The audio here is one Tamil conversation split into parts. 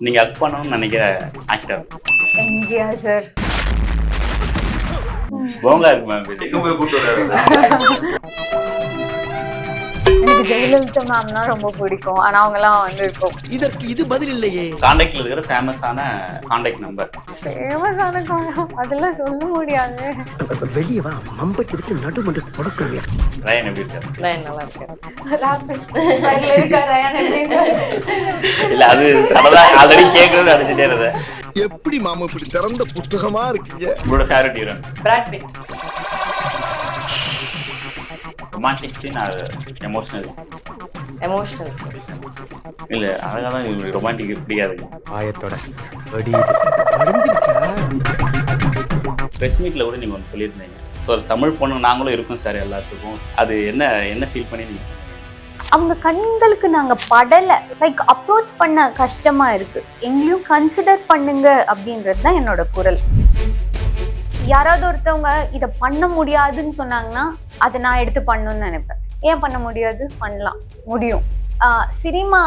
நீங்க அக் பண்ணணும்னு நினைக்கிற ஆக்டர் எம்ஜிஆர் சார். போங்கா இருக்கு மேம் வர்றாரு? எனக்கு ஜெயலலிதா மேம்னா ரொம்ப பிடிக்கும். ஆனா அவங்க எல்லாம் வந்து இப்போ இதற்கு இது பதில் இல்லையே. காண்டாக்ட்ல இருக்கிற ஃபேமஸான காண்டாக்ட் நம்பர் ஃபேமஸான அதெல்லாம் சொல்ல முடியாது. வெளியே வா மம்பட்டி எடுத்து நடுமண்டு புடக்கிறேன் ரயன் எப்படி இருக்காரு? நான் நல்லா இருக்கேன் ராகுல். அதுல இருக்கா ரயான் எப்படின்னு? இல்ல அது சடலா ஆல்ரெடி கேட்கறது அடிச்சுட்டே இருந்தேன். எப்படி மாமா இப்படி திறந்த புத்தகமா இருக்கீங்க? உங்களோட favourite heroine Brad Pitt romantic scene அது எமோஷனல் எமோஷனல் இல்ல அழகா தான் ரொமான்டிக் பிடிக்காதுங்க. ஆயத்தோட ப்ரெஸ் மீட்ல கூட நீங்க ஒன்று சொல்லியிருந்தீங்க. ஸோ தமிழ் பொண்ணு நாங்களும் இருக்கோம் சார் எல்லாத்துக்கும். அது என்ன என்ன ஃபீல் பண்ணி நீங்க? அவங்க கண்களுக்கு நாங்க படல. லைக் அப்ரோச் பண்ண கஷ்டமா இருக்கு. எங்களையும் கன்சிடர் பண்ணுங்க அப்படின்றது தான் என்னோட குரல். யாராவது ஒருத்தவங்க இதை பண்ண முடியாதுன்னு சொன்னாங்கன்னா அதை நான் எடுத்து பண்ணணும்னு நினைப்பேன். ஏன் பண்ண முடியாது? பண்ணலாம். முடியும். சினிமா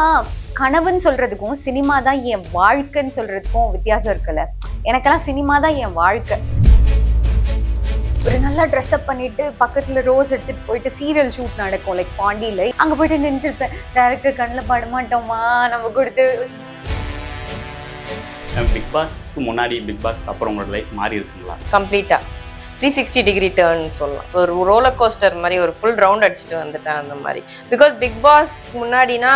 கனவுன்னு சொல்றதுக்கும் சினிமா தான் என் வாழ்க்கைன்னு சொல்றதுக்கும் வித்தியாசம் இருக்குல்ல. எனக்கெல்லாம் சினிமா தான் என் வாழ்க்கை. ஒரு நல்லா ட்ரெஸ்அப் பண்ணிட்டு பக்கத்துல ரோஸ் எடுத்துட்டு போயிட்டு சீரியல் ஷூட் நடக்கும் லைக் பாண்டியில. அங்க போயிட்டு நின்றுருப்பேன். டேரக்டர் கண்ணில் படமாட்டோமா? நம்ம கொடுத்து பிக் பாஸ்க்கு முன்னாடி பிக் பாஸ்க்கு அப்புறம் உங்களோட லைஃப் மாறி இருக்குங்களா? கம்ப்ளீட்டா த்ரீ சிக்ஸ்டி டிகிரி டேர்ன் சொல்லலாம். ஒரு ரோலர் கோஸ்டர் மாதிரி ஒரு ஃபுல் ரவுண்ட் அடிச்சுட்டு வந்துட்டேன் அந்த மாதிரி. பிகாஸ் பிக் பாஸ் முன்னாடினா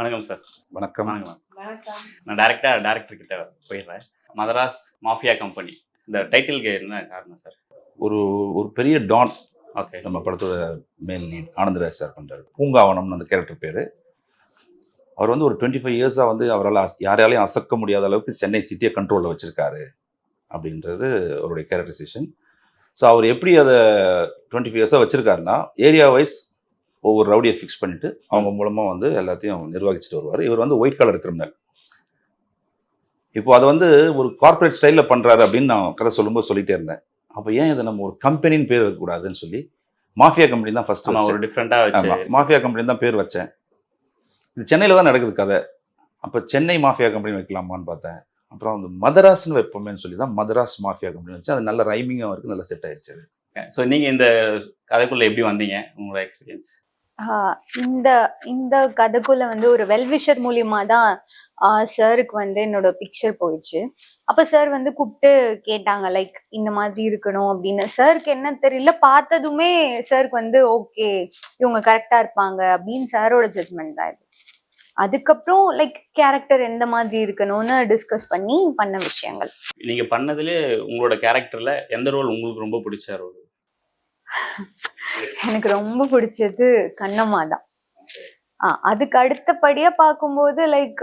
வணக்கம் சார் வணக்கம். வணக்கம் நான் டேரக்டா டேரக்டர் கிட்ட போயிடுறேன். Madras mafia company. இந்த டைட்டிலுக்கு என்ன காரணம் சார் ஒரு ஒரு பெரிய டான் ஓகே நம்ம படத்தோட மேல் லீட் ஆனந்தராஜ் சார் பண்ணுறாரு பூங்காவனம்னு அந்த கேரக்டர் பேர். அவர் வந்து ஒரு டுவெண்ட்டி ஃபைவ் இயர்ஸாக வந்து அவரால் அஸ்- யாராலையும் அசக்க முடியாத அளவுக்கு சென்னை சிட்டியை கண்ட்ரோலில் வச்சுருக்காரு அப்படின்றது அவருடைய கேரக்டரைசேஷன் ஸோ அவர் எப்படி அதை டுவெண்ட்டி ஃபைவ் இயர்ஸாக வச்சுருக்காருன்னா ஏரியா வைஸ் ஒவ்வொரு ரவுடியை ஃபிக்ஸ் பண்ணிவிட்டு அவங்க மூலமாக வந்து எல்லாத்தையும் நிர்வகிச்சுட்டு வருவார். இவர் வந்து ஒயிட் கலர் கிரிமினல் இப்போ அதை வந்து ஒரு கார்ப்பரேட் ஸ்டைலில் பண்ணுறாரு அப்படின்னு நான் கதை சொல்லும்போது சொல்லிகிட்டே இருந்தேன். அப்போ ஏன் இதை நம்ம ஒரு கம்பெனின்னு பேர் வைக்கக்கூடாதுன்னு சொல்லி மாஃபியா கம்பெனி தான் ஃபர்ஸ்ட் ஆமா ஒரு டிஃப்ரெண்டா வச்சு ஆமா மாஃபியா கம்பெனி தான் பேர் வச்சேன். இது சென்னையில் தான் நடக்குது கதை. அப்போ சென்னை மாஃபியா கம்பெனி வைக்கலாமான்னு பார்த்தேன். அப்புறம் வந்து மதராஸ்னு வைப்போமேன்னு சொல்லி தான் மதராஸ் மாஃபியா கம்பெனி வச்சு அது நல்ல ரைமிங்காக இருக்கு நல்ல செட் ஆயிடுச்சு. ஸோ நீங்க இந்த கதைக்குள்ள எப்படி வந்தீங்க? உங்களோட எக்ஸ்பீரியன்ஸ் இந்த இந்த கதைக்குள்ள வந்து ஒரு வெல்விஷர் மூலியமா தான் சாருக்கு வந்து என்னோட பிக்சர் போயிடுச்சு. அப்ப சார் வந்து கூப்பிட்டு கேட்டாங்க லைக் இந்த மாதிரி இருக்கணும் அப்படின்னு. சாருக்கு என்ன தெரியல பார்த்ததுமே சாருக்கு வந்து ஓகே இவங்க கரெக்டா இருப்பாங்க அப்படின்னு சாரோட ஜட்மெண்ட் தான் இது. அதுக்கப்புறம் லைக் கேரக்டர் எந்த மாதிரி இருக்கணும்னு டிஸ்கஸ் பண்ணி பண்ண விஷயங்கள். நீங்க பண்ணதுல உங்களோட கேரக்டர்ல எந்த ரோல் உங்களுக்கு ரொம்ப பிடிச்ச ரோல் எனக்கு ரொம்ப பிடிச்சது கண்ணம்மா தான் அதுக்கு அடுத்தபடியா பார்க்கும்போது லைக்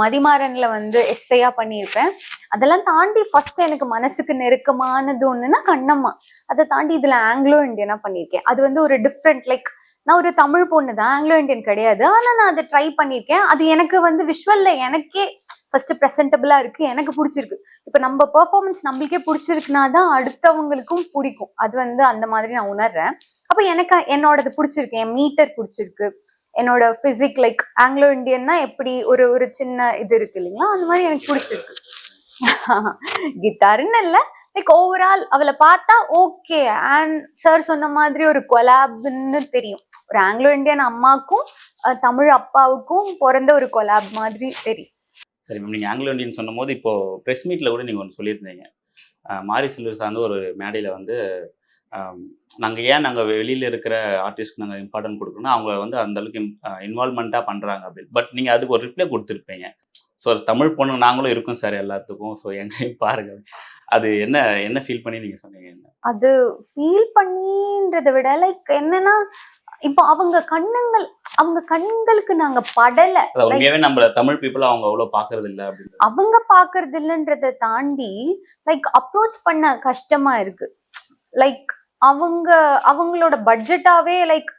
மதிமாறன்ல வந்து எஸ்ஐயா பண்ணியிருப்பேன். அதெல்லாம் தாண்டி ஃபர்ஸ்ட் எனக்கு மனசுக்கு நெருக்கமானது ஒண்ணுன்னா கண்ணம்மா. அதை தாண்டி இதுல ஆங்கிலோ இண்டியனா பண்ணியிருக்கேன். அது வந்து ஒரு டிஃப்ரெண்ட் லைக் நான் ஒரு தமிழ் பொண்ணு தான் ஆங்கிலோ இந்தியன் கிடையாது. ஆனா நான் அதை ட்ரை பண்ணியிருக்கேன். அது எனக்கு வந்து விஷுவல்ல எனக்கே ஃபர்ஸ்ட் ப்ரெசென்டபிளா இருக்கு எனக்கு பிடிச்சிருக்கு. இப்ப நம்ம பெர்ஃபார்மன்ஸ் நம்மளுக்கே பிடிச்சிருக்குனா தான் அடுத்தவங்களுக்கும் பிடிக்கும். அது வந்து அந்த மாதிரி நான் உணர்றேன். அப்ப எனக்கு என்னோடது பிடிச்சிருக்கு என் மீட்டர் பிடிச்சிருக்கு. என்னோட பிசிக் லைக் ஆங்கிலோ இந்தியன்னா எப்படி ஒரு ஒரு சின்ன இது இருக்கு இல்லைங்களா? அந்த மாதிரி எனக்கு பிடிச்சிருக்கு. கிட்டாருன்னு இல்ல. லைக் ஓவரால் அவளை பார்த்தா ஓகே அண்ட் சார் சொன்ன மாதிரி ஒரு கொலாப்னு தெரியும். ஒரு ஆங்கிலோ இந்தியன் அம்மாக்கும் தமிழ் அப்பாவுக்கும் பிறந்த ஒரு கொலாப் மாதிரி தெரியும். சரி மேம் நீங்கள் ஆங்கிலோ இண்டியன் சொன்னும் போது இப்போது ப்ரெஸ் மீட்டில் கூட நீங்கள் ஒன்று சொல்லியிருந்தீங்க. மாரி சில்வர் சார்ந்து ஒரு மேடையில் வந்து நாங்கள் ஏன் நாங்கள் வெளியில் இருக்கிற ஆர்டிஸ்ட்க்கு நாங்கள் இம்பார்ட்டன்ட் கொடுக்கணும் அவங்க வந்து அந்தளவுக்கு இன்வால்மெண்ட்டாக பண்ணுறாங்க அப்படின்னு. பட் நீங்கள் அதுக்கு ஒரு ரிப்ளை கொடுத்துருப்பீங்க. ஸோ தமிழ் பொண்ணு நாங்களும் இருக்கோம் சார் எல்லாத்துக்கும். ஸோ எங்கேயும் பாருங்க. அது என்ன என்ன ஃபீல் பண்ணி நீங்கள் சொன்னீங்க என்ன? அது ஃபீல் பண்ணின்றதை விட லைக் என்னன்னா இப்போ அவங்க கண்ணங்கள் அவங்க கண்களுக்கு நாங்க படல. உண்மையாவே நம்ம தமிழ் பீப்புள் அவங்க அவ்வளவு பாக்குறது இல்ல அவங்க பாக்குறது இல்லைன்றதை தாண்டி லைக் அப்ரோச் பண்ண கஷ்டமா இருக்கு. லைக் அவங்க அவங்களோட பட்ஜெட்டாவே லைக்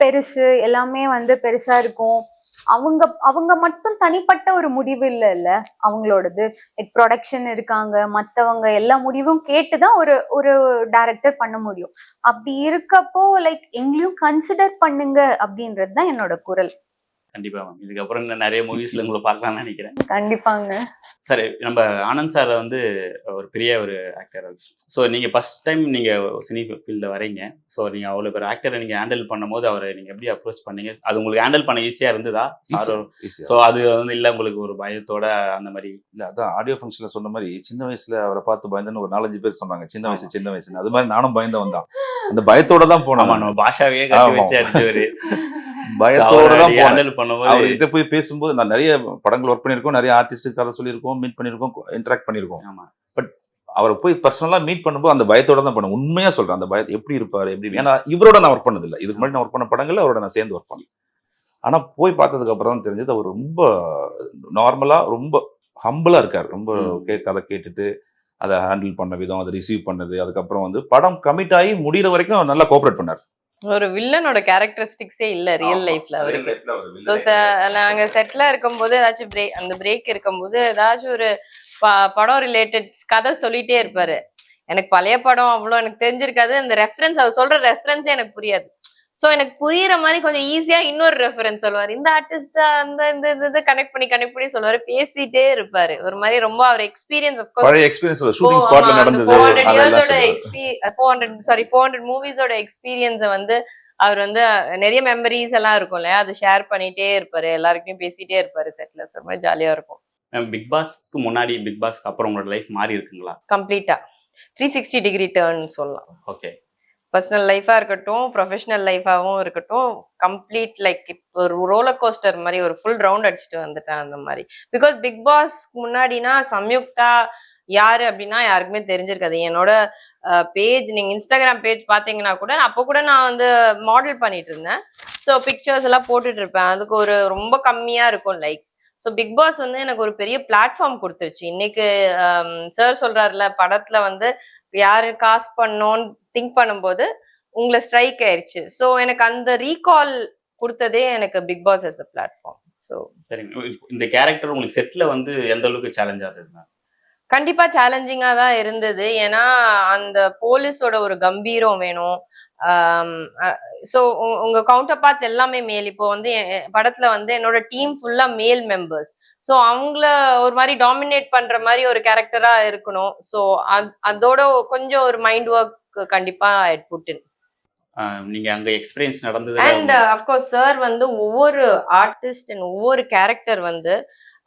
பெருசு எல்லாமே வந்து பெருசா இருக்கும். அவங்க அவங்க மட்டும் தனிப்பட்ட ஒரு முடிவு இல்ல இல்ல. அவங்களோடது லைக் ப்ரொடக்ஷன் இருக்காங்க. மத்தவங்க எல்லா முடிவும் கேட்டுதான் ஒரு ஒரு டைரக்டர் பண்ண முடியும். அப்படி இருக்கப்போ லைக் எங்களையும் கன்சிடர் பண்ணுங்க அப்படின்றது தான் என்னோட குரல். கண்டிப்பா மேம். இதுக்கப்புறம் இன்னும் நிறைய மூவிஸ்ல உங்களை பார்க்கலாம்னு நினைக்கிறேன். கண்டிப்பாங்க. சரி நம்ம ஆனந்த் சார் வந்து ஒரு பெரிய ஒரு ஆக்டர் ஸோ நீங்க ஃபர்ஸ்ட் டைம் நீங்க சினி ஃபீல்டில் வரீங்க ஸோ நீங்க அவ்வளோ பேர் ஆக்டரை நீங்க ஹேண்டில் பண்ணும்போது அவரை நீங்க எப்படி அப்ரோச் பண்ணீங்க? அது உங்களுக்கு ஹேண்டில் பண்ண ஈஸியா இருந்ததா? சார். ஸோ அது வந்து இல்ல உங்களுக்கு ஒரு பயத்தோட அந்த மாதிரி? இல்ல அதான் ஆடியோ ஃபங்க்ஷன்ல சொன்ன மாதிரி சின்ன வயசுல அவரை பார்த்து பயந்துன்னு ஒரு நாலஞ்சு பேர் சொன்னாங்க. சின்ன வயசு சின்ன வயசுன்னு. அது மாதிரி நானும் பயந்தவன் தான். அந்த பயத்தோட தான் ஆமா போனோம் நம்ம பாஷாவே கட்டி. வச்சு அடிச்சவரு. பயத்தோட தான் பண்ணும்போது அவர்கிட்ட போய் பேசும்போது நான் நிறைய படங்கள் ஒர்க் பண்ணியிருக்கோம் நிறைய ஆர்டிஸ்ட்டு கதை சொல்லியிருக்கோம் மீட் பண்ணியிருக்கோம் இன்டராக்ட் பண்ணியிருக்கோம். ஆமா. அவரை போய் பர்சனலா மீட் பண்ணும்போது அந்த பயத்தோட தான் பண்ணேன் உண்மையா சொல்றேன் அந்த பயத்தை எப்படி இருப்பாரு எப்படி ஏன்னா இவரோட நான் ஒர்க் பண்ணதில்லை. இதுக்கு முன்னாடி நான் ஒர்க் பண்ண படங்கள்ல அவரோட நான் சேர்ந்து ஒர்க் பண்ணேன். ஆனா போய் பார்த்ததுக்கு அப்புறம் தான் தெரிஞ்சது அவர் ரொம்ப நார்மலா ரொம்ப ஹம்பிளா இருக்காரு. ரொம்ப கதை கேட்டுட்டு அதை ஹேண்டில் பண்ண விதம் அதை ரிசீவ் பண்ணது. அதுக்கப்புறம் வந்து படம் கமிட் ஆகி முடியிற வரைக்கும் நல்லா கோஆபரேட் பண்ணார். ஒரு வில்லனோட கேரக்டரிஸ்டிக்ஸே இல்ல ரியல் லைஃப்ல அவருக்கு. ஸோ நாங்க செட்ல இருக்கும்போது ஏதாச்சும் பிரேக் அந்த பிரேக் இருக்கும்போது ஏதாச்சும் ஒரு ப- படம் ரிலேட்டட் கதை சொல்லிட்டே இருப்பாரு. எனக்கு பழைய படம் அவ்வளோ எனக்கு தெரிஞ்சிருக்காது. அந்த ரெஃபரன்ஸ் அவர் சொல்ற ரெஃபரன்ஸே எனக்கு புரியாது. ஸோ எனக்கு புரியுற மாதிரி கொஞ்சம் ஈஸியா இன்னொரு ரெஃபரன்ஸ் சொல்லுவார். இந்த ஆர்டிஸ்டா அந்த இந்த இந்த இது கனெக்ட் பண்ணி கனெக்ட் பண்ணி சொல்லுவாரு. பேசிட்டே இருப்பாரு. ஒரு மாதிரி ரொம்ப அவர் எக்ஸ்பீரியன்ஸ் ஆஃப் பழைய எக்ஸ்பீரியன்ஸ் ஷூட்டிங் ஸ்பாட்ல நடந்தது ஃபோர் ஹண்ட்ரட் அதெல்லாம் இயர்ஸோட சொல்லுவாரு. எக்ஸ்பீ four hundred sorry four hundred மூவிஸோட எக்ஸ்பீரியன்ஸை வந்து அவர் வந்து நிறைய மெமரிஸ் எல்லாம் இருக்கும் இல்லையா? அது ஷேர் பண்ணிட்டே இருப்பாரு. எல்லாருக்கும் பேசிட்டே இருப்பாரு செட்ல ஸோ மாதிரி ஜாலியா இருக்கும். பிக் பாஸ்க்கு முன்னாடி பிக் பாஸ்க்கு அப்புறம் உங்களோட லைஃப் மாறி இருக்குங்களா? கம்ப்ளீட்டா த்ரீ சிக்ஸ்டி டிகிரி டேர்ன் சொல்லலாம். ஓகே பர்சனல் லைஃபாக இருக்கட்டும் ப்ரொஃபஷனல் லைஃபாகவும் இருக்கட்டும் கம்ப்ளீட் லைக் ஒரு ரோலர் கோஸ்டர் மாதிரி ஒரு ஃபுல் ரவுண்ட் அடிச்சுட்டு வந்துட்டேன் அந்த மாதிரி. பிகாஸ் பிக் பாஸ் முன்னாடினா சம்யுக்தா யாரு அப்படின்னா யாருக்குமே தெரிஞ்சிருக்காது. என்னோட பேஜ் நீங்க இன்ஸ்டாகிராம் பேஜ் பார்த்தீங்கன்னா கூட அப்போ கூட நான் வந்து மாடல் பண்ணிட்டு இருந்தேன். ஸோ பிக்சர்ஸ் எல்லாம் போட்டுட்டு இருப்பேன். அதுக்கு ஒரு ரொம்ப கம்மியா இருக்கும் லைக்ஸ். ஸோ பிக் பாஸ் வந்து எனக்கு ஒரு பெரிய பிளாட்ஃபார்ம் கொடுத்துருச்சு. இன்னைக்கு சார் சொல்றாருல படத்துல வந்து யாரு காசு பண்ணோன்னு திங்க் பண்ணும்போது உங்களை ஸ்ட்ரைக் ஆயிருச்சு. ஸோ எனக்கு அந்த ரீகால் கொடுத்ததே எனக்கு Bigg Boss as a platform so சரிங்க. இந்த கேரக்டர் உங்களுக்கு செட்ல வந்து எந்த அளவுக்கு சேலஞ்சா இருந்தது கண்டிப்பா சேலஞ்சிங்கா தான் இருந்தது. ஏன்னா அந்த போலீஸோட ஒரு கம்பீரம் வேணும். ஸோ உங்க கவுண்டர் பார்ட்ஸ் எல்லாமே மேல். இப்போ வந்து படத்துல வந்து என்னோட டீம் ஃபுல்லா மேல் மெம்பர்ஸ் ஸோ அவங்கள ஒரு மாதிரி டாமினேட் பண்ற மாதிரி ஒரு கேரக்டரா இருக்கணும். ஸோ அதோட கொஞ்சம் ஒரு மைண்ட் ஒர்க் கண்டிப்பா புட்டு ஆஹ் நீங்க அங்க எக்ஸ்பீரியன்ஸ் நடந்தது அண்ட் அஃப்கோர்ஸ் சார் வந்து ஒவ்வொரு ஆர்டிஸ்ட் அண்ட் ஒவ்வொரு கேரக்டர் வந்து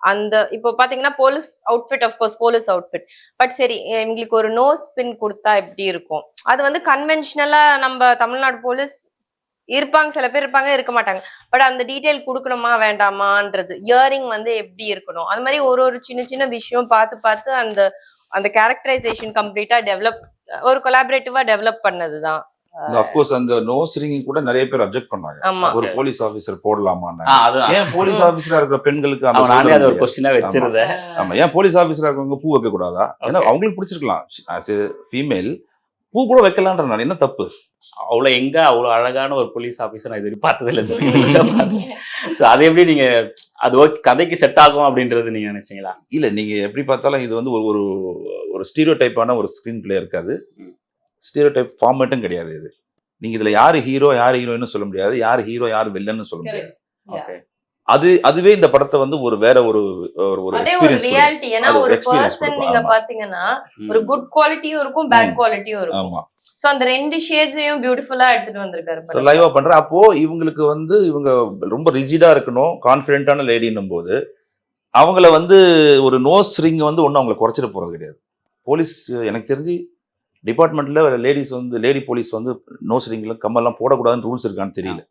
அந்த இப்போ பாத்தீங்கன்னா police outfit of course police outfit but சரி எங்களுக்கு ஒரு நோ ஸ்பின் கொடுத்தா எப்படி இருக்கும்? அது வந்து கன்வென்ஷனலா நம்ம தமிழ்நாடு போலீஸ் இருப்பாங்க சில பேர் இருப்பாங்க இருக்க மாட்டாங்க. பட் அந்த டீட்டெயில் கொடுக்கணுமா வேண்டாமான்றது இயரிங் வந்து எப்படி இருக்கணும்? அது மாதிரி ஒரு ஒரு சின்ன சின்ன விஷயம் பார்த்து பார்த்து அந்த அந்த கேரக்டரைசேஷன் கம்ப்ளீட்டா டெவலப் ஒரு கொலாபரேட்டிவா டெவலப் பண்ணதுதான். அஃப்கோர்ஸ் அந்த நோஸ் ரிங்கிங் கூட நிறைய பேர் அப்ஜெக்ட் பண்ணாங்க ஒரு போலீஸ் ஆபீசர் போடலாமான்னு. ஏன் போலீஸ் ஆபீசரா இருக்கிற பெண்களுக்கு அந்த நானே ஒரு? கொஸ்டினா வச்சிருந்தேன். ஆமா. ஏன் போலீஸ் ஆபீசரா இருக்கவங்க பூ வைக்க கூடாதா? ஏன்னா. அவங்களுக்கு பிடிச்சிருக்கலாம். ஆஸ் ஃபீமேல் பூ கூட வைக்கலான்ற நான். என்ன தப்பு? அவ்வளவு எங்க அவ்வளவு அழகான ஒரு போலீஸ் ஆபீசர் நான் இது வரைக்கும் பார்த்தது இல்லை ஸோ அது எப்படி நீங்க அது ஓகே கதைக்கு செட் ஆகும் அப்படின்றது நீங்க நினைச்சீங்களா? இல்ல நீங்க எப்படி பார்த்தாலும் இது வந்து ஒரு ஒரு ஒரு ஸ்டீரியோ டைப்பான ஒரு ஸ்கிரீன் பிளே இருக்காது. ஸ்டீரியோ டைப் ஃபார்மேட்டும் கிடையாது இது. நீங்க இதுல யாரு ஹீரோ யாரு ஹீரோயின்னு சொல்ல முடியாது. யாரு ஹீரோ யாரு வில்லன்னு சொல்ல முடியாது. ஓகே அது அதுவே இந்த படத்தை வந்து ஒரு வேற ஒரு ஒரு ஒரு அதே ஒரு எக்ஸ்பீரியன்ஸ் ரியாலிட்டி ஏன்னா ஒரு பர்சன். நீங்க. பாத்தீங்கன்னா ஒரு குட் குவாலிட்டியும் இருக்கும் பேட். குவாலிட்டியும் இருக்கும். ஆமா. சோ அந்த ரெண்டு ஷேட்ஸையும் பியூட்டிஃபுல்லா எடுத்துட்டு வந்திருக்காரு. லைவா பண்றேன் அப்போ இவங்களுக்கு வந்து இவங்க ரொம்ப ரிஜிடா இருக்கணும் கான்ஃபிடென்ட்டான லேடின்னும் போது அவங்கள வந்து ஒரு நோஸ் ரிங் வந்து ஒன்றும் அவங்களை குறைச்சிட போறது கிடையாது. போலீஸ் எனக்கு தெரிஞ்சு டிபார்ட்மெண்ட்ல லேடிஸ் வந்து லேடி போலீஸ் வந்து நோஸ் ரிங்ல கம்மெல்லாம் போடக்கூடாதுன்னு ரூல்ஸ் இருக்கான்னு தெரியல.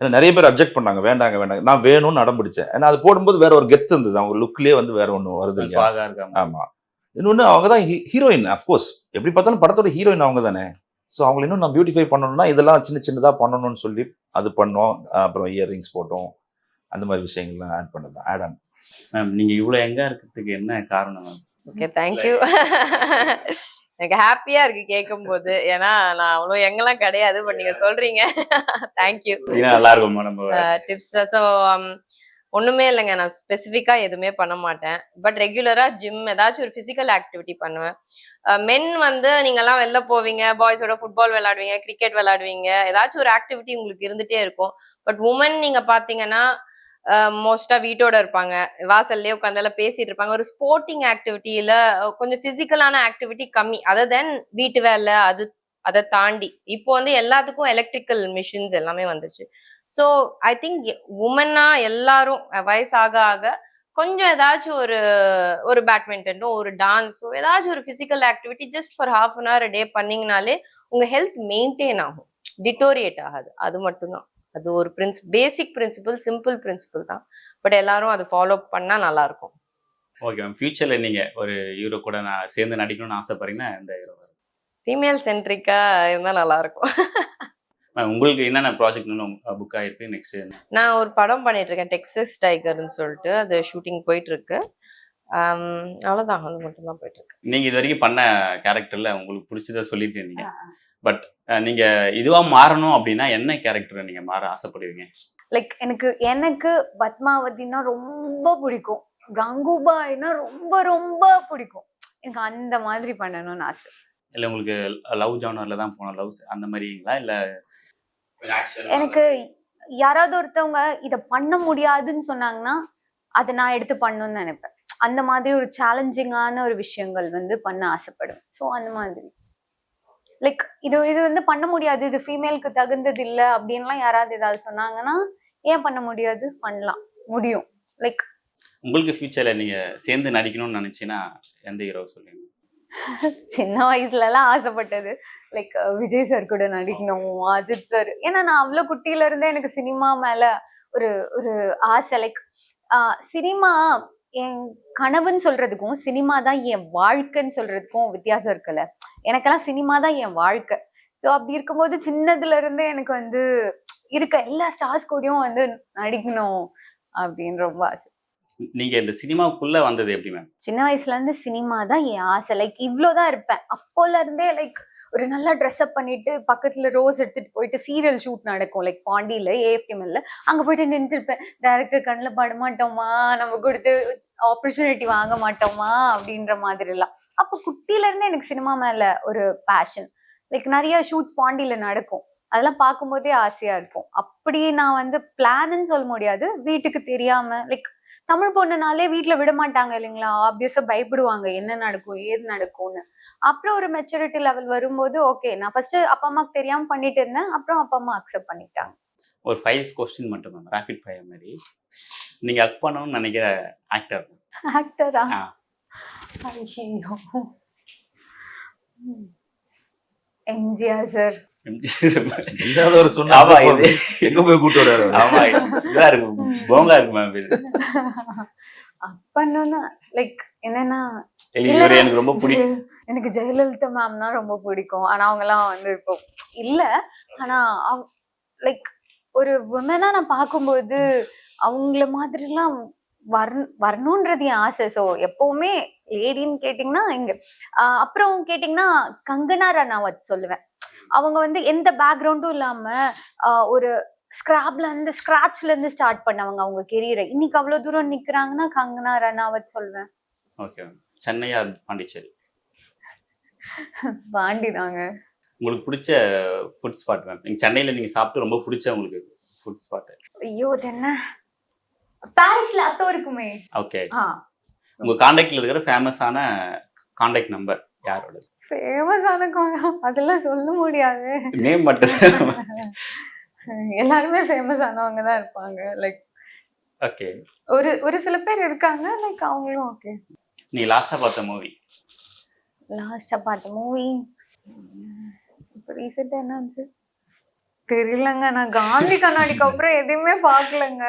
ஏன்னா நிறைய பேர் அப்ஜெக்ட் பண்ணாங்க. வேண்டாங்க வேண்டாங்க. நான் வேணும்னு அடம் பிடிச்சேன். ஏன்னா அது போடும்போது வேற ஒரு கெத்து இருந்தது. அவங்க லுக்லயே வந்து வேற ஒன்று வருது இல்லையா? சுவாகா இருக்காங்க ஆமா. இன்னொன்று அவங்க தான் ஹீரோயின் அஃப்கோர்ஸ் எப்படி பார்த்தாலும் படத்தோட ஹீரோயின் அவங்க தானே. ஸோ அவங்களை இன்னும் நான் பியூட்டிஃபை பண்ணணும்னா இதெல்லாம் சின்ன சின்னதாக பண்ணணும்னு சொல்லி அது பண்ணோம். அப்புறம் இயர்ரிங்ஸ் போட்டோம். அந்த மாதிரி விஷயங்கள்லாம் ஆட் பண்ணது ஆட் ஆன் மேம் நீங்க இவ்வளவு எங்க இருக்கிறதுக்கு என்ன காரணம்? மேம் ஓகே தேங்க்யூ எனக்கு ஹாப்பியா இருக்கு கேட்கும் போது ஏன்னா நான் அவ்வளவு எங்கெல்லாம் கிடையாது பட் நீங்க சொல்றீங்க. தேங்க்யூ நல்லா இருக்கும் டிப்ஸ் ஸோ ஒண்ணுமே இல்லைங்க. நான் ஸ்பெசிஃபிக்கா எதுவுமே பண்ண மாட்டேன். பட் ரெகுலரா ஜிம் ஏதாச்சும் ஒரு பிசிக்கல் ஆக்டிவிட்டி பண்ணுவேன். மென் வந்து நீங்கெல்லாம் வெளில போவீங்க பாய்ஸோட ஃபுட்பால் விளையாடுவீங்க கிரிக்கெட் விளையாடுவீங்க. ஏதாச்சும் ஒரு ஆக்டிவிட்டி உங்களுக்கு இருந்துட்டே இருக்கும். பட் உமன் நீங்க பாத்தீங்கன்னா மோஸ்டா வீட்டோட இருப்பாங்க. வாசல்லே உட்காந்தால பேசிட்டு இருப்பாங்க. ஒரு ஸ்போர்ட்டிங் ஆக்டிவிட்டியில கொஞ்சம் பிசிக்கலான ஆக்டிவிட்டி கம்மி. அதர் தென் வீட்டு வேலை அது அதை தாண்டி. இப்போ வந்து எல்லாத்துக்கும் எலக்ட்ரிக்கல் மிஷின்ஸ் எல்லாமே வந்துச்சு ஸோ ஐ திங்க் உமன்னா எல்லாரும் வயசாக ஆக கொஞ்சம் ஏதாச்சும் ஒரு ஒரு பேட்மிண்டனோ ஒரு டான்ஸோ ஏதாச்சும் ஒரு physical activity just for half an hour day பண்ணிங்கனாலே உங்க ஹெல்த் மெயின்டைன் ஆகும். டிட்டோரியேட் ஆகாது. அது மட்டும்தான். அது ஒரு prince basic principle simple principle தான். பட் எல்லாரும் அதை ஃபாலோ பண்ணா நல்லா இருக்கும் ஓகே மேம் ஃபியூச்சரில் நீங்கள் ஒரு ஹீரோ கூட நான் சேர்ந்து நடிக்கணும்னு ஆசைப்படுறீங்கன்னா எந்த ஹீரோ ஃபீமேல் சென்ட்ரிக்கா இருந்தா நல்லா இருக்கும் மேம் உங்களுக்கு என்னென்ன ப்ராஜெக்ட் புக் ஆகிருக்கு நெக்ஸ்ட் நான் ஒரு படம் பண்ணிட்டு இருக்கேன் டெக்ஸஸ் டைகர்னு சொல்லிட்டு. அது ஷூட்டிங் போயிட்டு இருக்கு ஆம், அவ்வளவுதான். அது மட்டும் தான் போயிட்டு இருக்கு நீங்கள் இது வரைக்கும் பண்ண கேரக்டரில் உங்களுக்கு பிடிச்சத சொல்லிட்டு இருந்தீங்க. பட் நீங்கள் இதுவாக மாறணும் அப்படின்னா என்ன கேரக்டரை நீங்கள் மாற ஆசைப்படுவீங்க? லைக் எனக்கு எனக்கு பத்மாவதினா ரொம்ப பிடிக்கும். கங்குபாய்னா ரொம்ப ரொம்ப பிடிக்கும். எனக்கு அந்த மாதிரி பண்ணணும்னு ஆசை. இல்லை உங்களுக்கு லவ் ஜானரில் தான் போகணும். லவ் அந்த மாதிரிங்களா? இல்லை எனக்கு யாராவது ஒருத்தவங்க இத பண்ண முடியாதுன்னு சொன்னாங்கன்னா அதை நான் எடுத்து பண்ணணும்னு நினைப்பேன். அந்த மாதிரி ஒரு சேலஞ்சிங்கான ஒரு விஷயங்கள் வந்து பண்ண ஆசைப்படுவேன் ஸோ அந்த மாதிரி. லைக் இது இது வந்து பண்ண முடியாது. இது ஃபீமேலுக்கு தகுந்தது இல்ல அப்படின்லாம் யாராவது ஏதாவது சொன்னாங்கன்னா ஏன் பண்ண முடியாது? பண்ணலாம். முடியும். லைக் உங்களுக்கு ஃபியூச்சரில் நீங்கள் சேர்ந்து நடிக்கணும்னு நினச்சின்னா எந்த ஹீரோ சொல்லுவீங்க? சின்ன வயசுல எல்லாம் ஆசைப்பட்டது. லைக் விஜய் சார் கூட நடிக்கணும் அஜித் சார் ஏன்னா நான் அவ்வளவு குட்டியில இருந்தே எனக்கு சினிமா மேல ஒரு ஒரு ஆசை. லைக் சினிமா என் கனவுன்னு சொல்றதுக்கும் சினிமா தான் என் வாழ்க்கைன்னு சொல்றதுக்கும் வித்தியாசம் இருக்குல்ல. எனக்கெல்லாம் சினிமா தான் என் வாழ்க்கை. ஸோ அப்படி இருக்கும்போது சின்னதுல இருந்தே எனக்கு வந்து இருக்க எல்லா ஸ்டார்ஸ் கூடயும் வந்து நடிக்கணும் அப்படின்னு ரொம்ப ஆசை. நீங்கள் இந்த சினிமாவுக்குள்ளே வந்தது எப்படி மேம் சின்ன வயசுல இருந்து சினிமா தான் என் ஆசை. லைக் இவ்வளோதான் இருப்பேன். அப்போல இருந்தே லைக் ஒரு நல்லா ட்ரெஸ்அப் பண்ணிட்டு பக்கத்துல ரோஸ் எடுத்துட்டு போயிட்டு சீரியல் ஷூட் நடக்கும். லைக் பாண்டியில ஏஎஃப்டிஎம்எல்ல அங்க போயிட்டு நின்றுருப்பேன். டேரக்டர் கண்ணில் பட மாட்டோமா நம்ம கொடுத்து ஆப்பர்ச்சுனிட்டி வாங்க மாட்டோமா? அப்படின்ற மாதிரி எல்லாம் அப்போ குட்டில இருந்து எனக்கு சினிமா மேல ஒரு பேஷன் லைக் நிறைய ஷூட் பாண்டியில நடக்கும். அதெல்லாம் பார்க்கும்போதே ஆசையா இருக்கும். அப்படி நான் வந்து பிளான்னு சொல்ல முடியாது. வீட்டுக்கு தெரியாம லைக் தமிழ் பொண்ணுனாலே வீட்ல விட மாட்டாங்க இல்லைங்களா? ஆப்வியஸா பயப்படுவாங்க. என்ன நடக்கும் ஏது நடக்கும்னு. அப்புறம் ஒரு மெச்சூரிட்டி லெவல் வரும்போது ஓகே நான் ஃபர்ஸ்ட் அப்பா அம்மாக்கு தெரியாம பண்ணிட்டு இருந்தேன். அப்புறம் அப்பா அம்மா அக்செப்ட் பண்ணிட்டாங்க. ஒரு ஃபைவ் கொஸ்டின் மட்டும் மேம் ரேபிட் ஃபயர் மாதிரி. நீங்கள் அக் பண்ணணும்னு நினைக்கிற ஆக்டர் ஆக்டரா. ஐயோ எம்ஜிஆர் சார் ஒரு சொன்னா ஆமா, இது- எங்க போய் கூட்டு வர்றாரு ஆமா இதா. இருக்கும். போங்கா இருக்கு மேம் இது அப்பன்னா லைக் என்னன்னா எனக்கு ரொம்ப பிடிக்கும் எனக்கு ஜெயலலிதா மேம்னா ரொம்ப பிடிக்கும். ஆனா அவங்க எல்லாம் வந்து இப்போ இல்ல. ஆனா லைக் ஒரு உமனா நான் பார்க்கும்போது அவங்கள மாதிரிலாம் வர வரணுன்றது என் ஆசை. ஸோ எப்பவுமே லேடின்னு கேட்டிங்கன்னா இங்க ஆஹ் அப்புறம் கேட்டிங்கன்னா கங்கனா ரனாவத் சொல்லுவேன். அவங்க வந்து எந்த பேக்ரவுண்டும் இல்லாம ஒரு ஸ்கிராப்ல இருந்து ஸ்கிராச்ல இருந்து ஸ்டார்ட் பண்ணவங்க அவங்க கெரியரை இன்னைக்கு அவ்வளவு தூரம் நிக்கிறாங்கன்னா கங்கனா ரனாவத் சொல்வேன். ஓகே. சென்னையா பாண்டிச்சேரி? பாண்டிதாங்க உங்களுக்கு பிடிச்ச ஃபுட் ஸ்பாட் மேம் நீங்கள் சென்னையில் நீங்கள் சாப்பிட்டு ரொம்ப பிடிச்ச உங்களுக்கு ஃபுட் ஸ்பாட் ஐயோ என்ன? பாரிஸ்ல அத்தோ இருக்குமே. ஓகே ஆ. உங்கள் காண்டாக்டில் இருக்கிற ஃபேமஸான காண்டாக்ட் நம்பர் யாரோட ஃபேமஸான கோலம் அதெல்லாம் சொல்ல முடியாது. நேம் மட்டும் எல்லாருமே ஃபேமஸ் ஆனவங்க தான் இருப்பாங்க. லைக் ஓகே ஒரு ஒரு சில பேர் இருக்காங்க லைக் அவங்களும் ஓகே நீ லாஸ்ட்டாக பார்த்த மூவி லாஸ்டா பார்த்த மூவி இப்போ ரீசெண்டாக என்னாச்சு தெரியலங்க. நான் காந்தி கண்ணாடிக்கு அப்புறம் எதையுமே பார்க்கலங்க.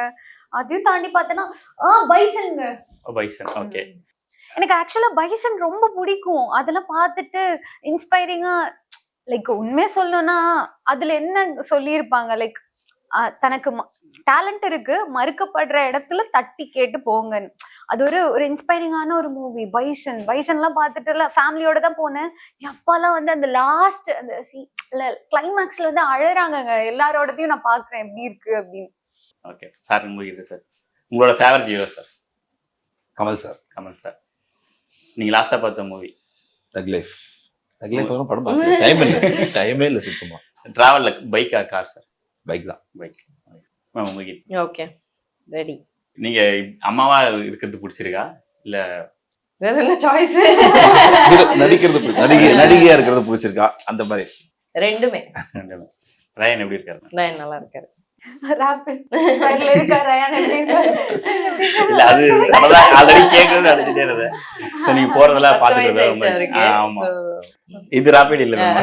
அதையும் தாண்டி பார்த்தேன்னா ஆ பைசனுங்க பைசன் ஓகே எனக்கு ஆக்சுவலா பைசன் ரொம்ப பிடிக்கும். அதெல்லாம் பார்த்துட்டு இன்ஸ்பைரிங்கா லைக் உண்மையா சொல்லணும்னா அதுல என்ன சொல்லியிருப்பாங்க? லைக் தனக்கு டேலண்ட் இருக்கு மறுக்கப்படுற இடத்துல தட்டி கேட்டு போங்கன்னு. அது ஒரு ஒரு இன்ஸ்பைரிங்கான ஒரு மூவி பைசன் பைசன்லாம் பார்த்துட்டு எல்லாம் ஃபேமிலியோட தான் போனேன். என் அப்பாலாம் வந்து அந்த லாஸ்ட் அந்த கிளைமேக்ஸ்ல வந்து அழறாங்கங்க. எல்லாரோடதையும் நான் பாக்குறேன் எப்படி இருக்கு அப்படின்னு. ஓகே சார் சார் உங்களோட favourite hero sir Kamal sir Kamal sir நீங்க லாஸ்டா பார்த்த மூவி தக் லைஃப் தக் லைஃப் படம் பார்க்கல. டைம் இல்லை. டைமே இல்லை சுத்தமா. டிராவல்ல பைக்கா கார் சார் பைக் தான். பைக் மேம் உங்ககிட்ட. ஓகே ரெடி நீங்க அம்மாவா இருக்கிறது பிடிச்சிருக்கா? இல்ல வேற என்ன சாய்ஸ் நடிக்கிறது நடிகை நடிகையா இருக்கிறது பிடிச்சிருக்கா? அந்த மாதிரி. ரெண்டுமே. ரயன் எப்படி இருக்காரு? நான் நல்லா இருக்காரு. இது ராபிட் இல்ல ma'am.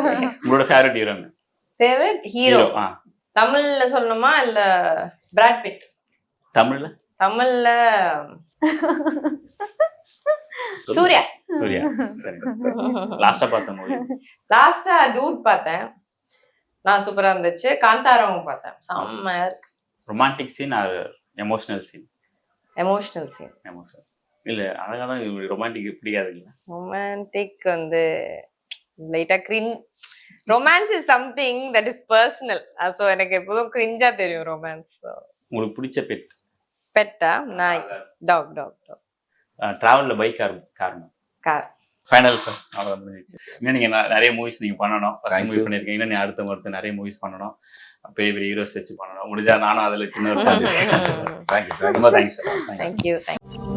உங்களோட ஃபேவரட் ஹீரோ ஹீரோ தமிழ்ல சொல்லணுமா இல்ல பிராட் பிட் தமிழ்ல? தமிழ்ல சூர்யா. சூர்யா சரி. லாஸ்டா பார்த்த மூவி லாஸ்டா டூட் பார்த்தேன். நான் சூப்பரா இருந்துச்சு. காந்தாராவும் பார்த்தேன். செம்மையா இருக்கு. Romantic scene or emotional scene emotional scene emotional இல்ல அழகா தான் ரொமான்டிக் பிடிக்காது இல்ல. ரொமான்டிக் வந்து லைட்டா cringe romance is something that is personal so எனக்கு எப்போதும் கிரிஞ்சா தெரியும் ரொமான்ஸ் உங்களுக்கு பிடிச்ச பெட் பெட்டா நாய் dog dog dog டிராவல்ல bike car car car final sir அவ்வளோதான் முடிஞ்சிச்சு இன்னும் நீங்க ந- நிறைய மூவிஸ் நீங்க பண்ணணும். Thank movie you. பண்ணிருக்கீங்க. இன்னும் நீ அடுத்த மறுத்து நிறைய மூவிஸ் பண்ணணும். பெரிய பெரிய ஹீரோஸ் வச்சு பண்ணணும். முடிஞ்சா நானும் அதுல சின்ன ஒரு தேங்க்யூ ரொம்ப தேங்க்ஸ் சார் தேங்க்யூ தேங்க்யூ